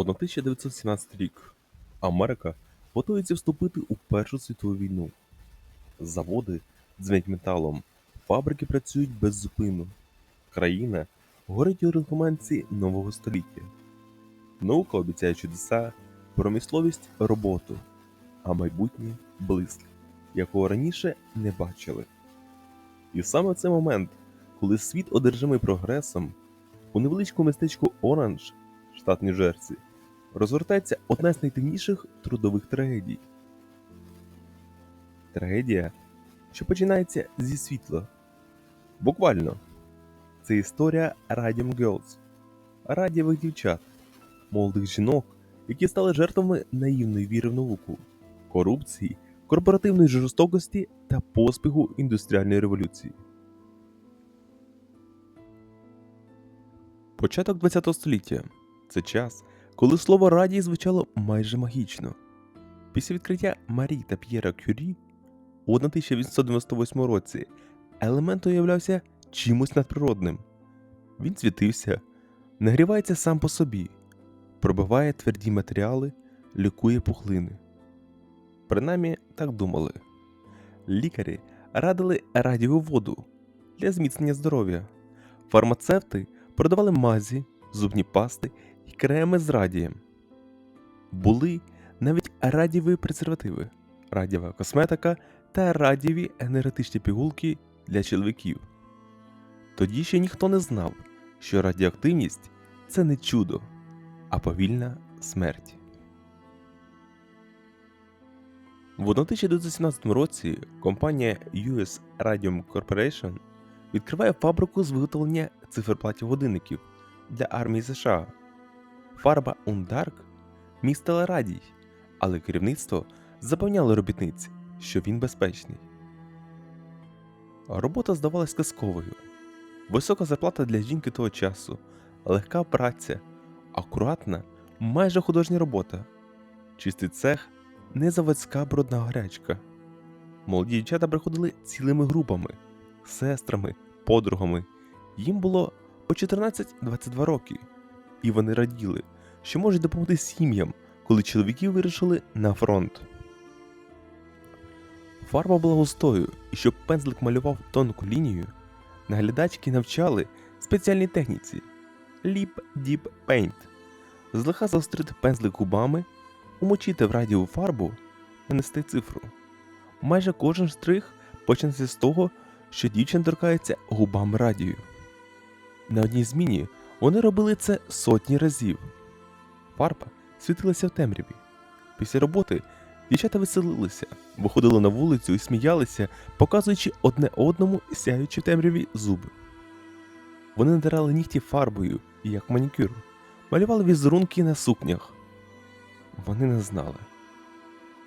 1917 рік. Америка готується вступити у Першу світову війну. Заводи дзвенять металом, фабрики працюють беззупинно. Країна горить у ринкоменці нового століття. Наука обіцяє чудеса, промисловість роботу, а майбутнє блиск, якого раніше не бачили. І саме в цей момент, коли світ одержимий прогресом, у невеличкому містечку Оранж, штат Нью-Джерсі, розгортається одна з найтемніших трудових трагедій. Трагедія, що починається зі світла. Буквально, це історія Radium Girls, радіових дівчат, молодих жінок, які стали жертвами наївної віри в науку, корупції, корпоративної жорстокості та поспіху індустріальної революції. Початок ХХ століття це час, коли слово радій звучало майже магічно. Після відкриття Марі та П'єра Кюрі у 1898 році елемент уявлявся чимось надприродним. Він світився, нагрівається сам по собі, пробиває тверді матеріали, лікує пухлини. Принаймні так думали. Лікарі радили радіову воду для зміцнення здоров'я. Фармацевти продавали мазі, зубні пасти креми з радієм. Були навіть радіові презервативи, радіова косметика та радіові енергетичні пігулки для чоловіків. Тоді ще ніхто не знав, що радіоактивність це не чудо, а повільна смерть. В 1917 році компанія US Radium Corporation відкриває фабрику з виготовлення циферблатів годинників для армії США. Фарба Undark містила радій, але керівництво запевняло робітниці, що він безпечний. Робота здавалась казковою. Висока зарплата для жінки того часу, легка праця, акуратна, майже художня робота, чистий цех, не заводська брудна гарячка. Молоді дівчата приходили цілими групами, сестрами, подругами. Їм було по 14-22 роки, і вони раділи, що можуть допомогти сім'ям, коли чоловіки вирішили на фронт. Фарба була густою, і щоб пензлик малював тонку лінію, наглядачки навчали спеціальній техніці Lip Deep Paint. Злегка заострити пензлик губами, умочити в радіову фарбу, нанести цифру. Майже кожен штрих почнеться з того, що дівчина торкається губами радію. На одній зміні вони робили це сотні разів. Фарба світилася в темряві. Після роботи дівчата веселилися, виходили на вулицю і сміялися, показуючи одне одному сяючи темряві зуби. Вони натирали нігті фарбою, як манікюр, малювали візерунки на сукнях. Вони не знали.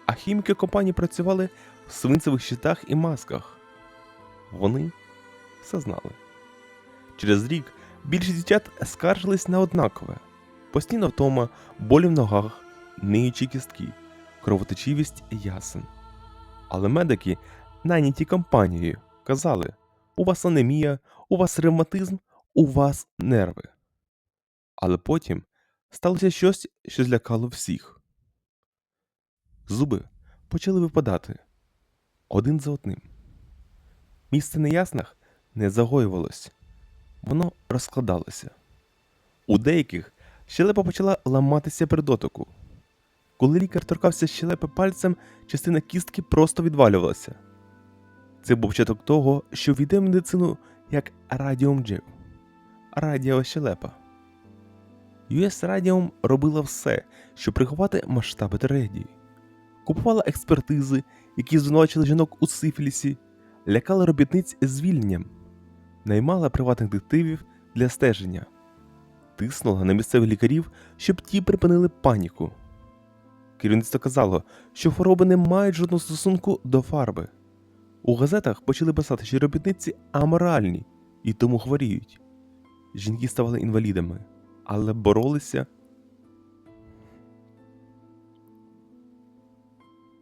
А хіміки компанії працювали в свинцевих щитах і масках. Вони все знали. Через рік більшість дівчат скаржились на однакове: постійна втома, болі в ногах, ниючі кістки, кровотечивість ясен. Але медики, найняті компанією, казали: у вас анемія, у вас ревматизм, у вас нерви. Але потім сталося щось, що злякало всіх. Зуби почали випадати один за одним. Місце на яснах не загоювалось, воно розкладалося. У деяких щелепа почала ламатися при дотику. Коли лікар торкався щелепи пальцем, частина кістки просто відвалювалася. Це був початок того, що війде в медицину як радіомджив радіова щелепа. US Radium робила все, щоб приховати масштаби трагедії, купувала експертизи, які звинувачили жінок у сифілісі, лякала робітниць звільненням, наймала приватних детективів для стеження, тиснула на місцевих лікарів, щоб ті припинили паніку. Керівництво казало, що хвороби не мають жодного стосунку до фарби. У газетах почали писати, що робітниці аморальні і тому хворіють. Жінки ставали інвалідами, але боролися.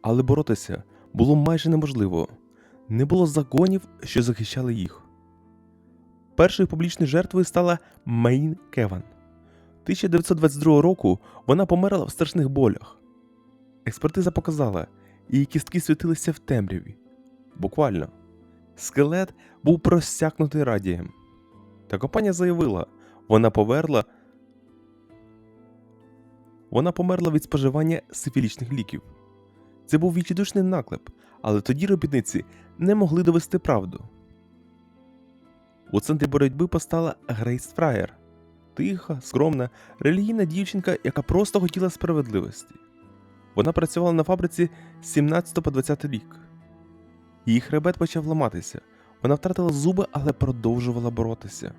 Але боротися було майже неможливо. Не було законів, що захищали їх. Першою публічною жертвою стала Мейн Кеван. 1922 року вона померла в страшних болях. Експертиза показала, її кістки світилися в темряві. Буквально. Скелет був просякнутий радієм. Та компанія заявила, вона поверла. Вона померла від споживання сифілічних ліків. Це був відчайдушний наклеп, але тоді робітниці не могли довести правду. У центрі боротьби постала Грейс Фраєр, тиха, скромна, релігійна дівчинка, яка просто хотіла справедливості. Вона працювала на фабриці з 17 по 20 рік. Її хребет почав ламатися. Вона втратила зуби, але продовжувала боротися.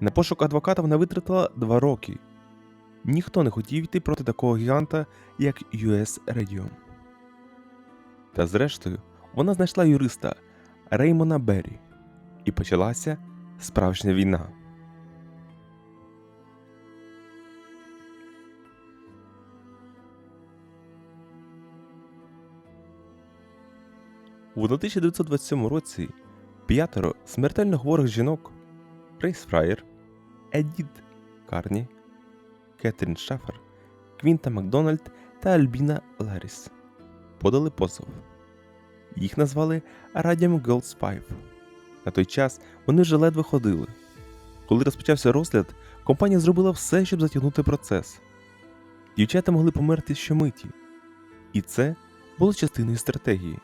На пошук адвоката вона витратила два роки. Ніхто не хотів йти проти такого гіганта, як US Radio. Та зрештою, вона знайшла юриста Реймона Беррі, і почалася справжня війна. У 1927 році п'ятеро смертельно хворих жінок Рейс Фраєр, Едіт Карні, Кетрін Шафер, Квінта Макдональд та Альбіна Ларіс подали позов. Їх назвали Radium Girls 5. На той час вони вже ледве ходили. Коли розпочався розгляд, компанія зробила все, щоб затягнути процес. Дівчата могли померти щомиті. І це було частиною стратегії.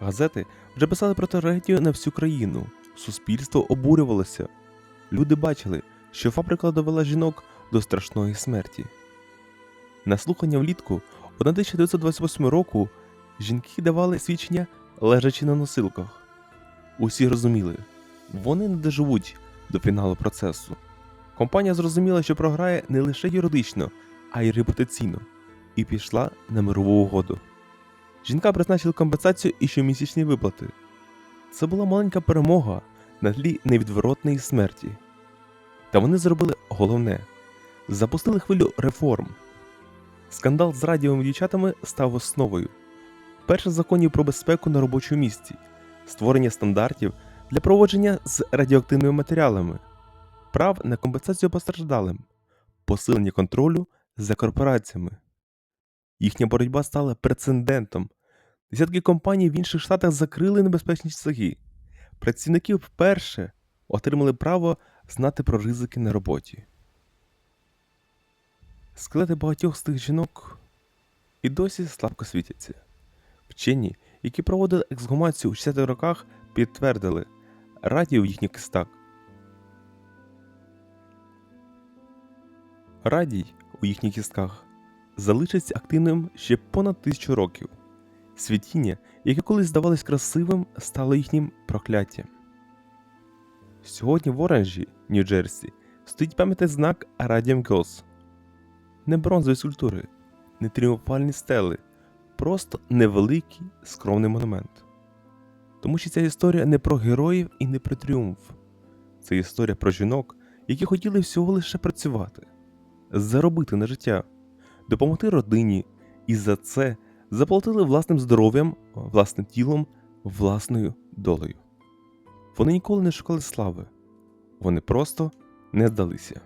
Газети вже писали про трагедію на всю країну. Суспільство обурювалося. Люди бачили, що фабрика довела жінок до страшної смерті. На слухання влітку 1928 року жінки давали свідчення лежачи на носилках. Усі розуміли, вони не доживуть до фіналу процесу. Компанія зрозуміла, що програє не лише юридично, а й репутаційно, і пішла на мирову угоду. Жінка призначили компенсацію і щомісячні виплати. Це була маленька перемога на тлі невідворотної смерті. Та вони зробили головне запустили хвилю реформ. Скандал з радіовими дівчатами став основою перших законів про безпеку на робочому місці, створення стандартів для проводження з радіоактивними матеріалами, прав на компенсацію постраждалим, посилення контролю за корпораціями. Їхня боротьба стала прецедентом. Десятки компаній в інших штатах закрили небезпечні цехи. Працівники вперше отримали право знати про ризики на роботі. Скелети багатьох з тих жінок і досі слабко світяться. Вчені, які проводили ексгумацію у 60-х роках, підтвердили радію їхніх кистах. Радій у їхніх кістках залишиться активним ще понад тисячу років. Світіння, яке колись здавалось красивим, стало їхнім прокляттям. Сьогодні в Оранжі, Нью-Джерсі, стоїть пам'ятний знак Radium Girls. Не бронзові скульптури, не тріумфальні стели, просто невеликий скромний монумент. Тому що ця історія не про героїв і не про тріумф. Це історія про жінок, які хотіли всього лише працювати, заробити на життя, допомогти родині, і за це заплатили власним здоров'ям, власним тілом, власною долею. Вони ніколи не шукали слави, вони просто не здалися.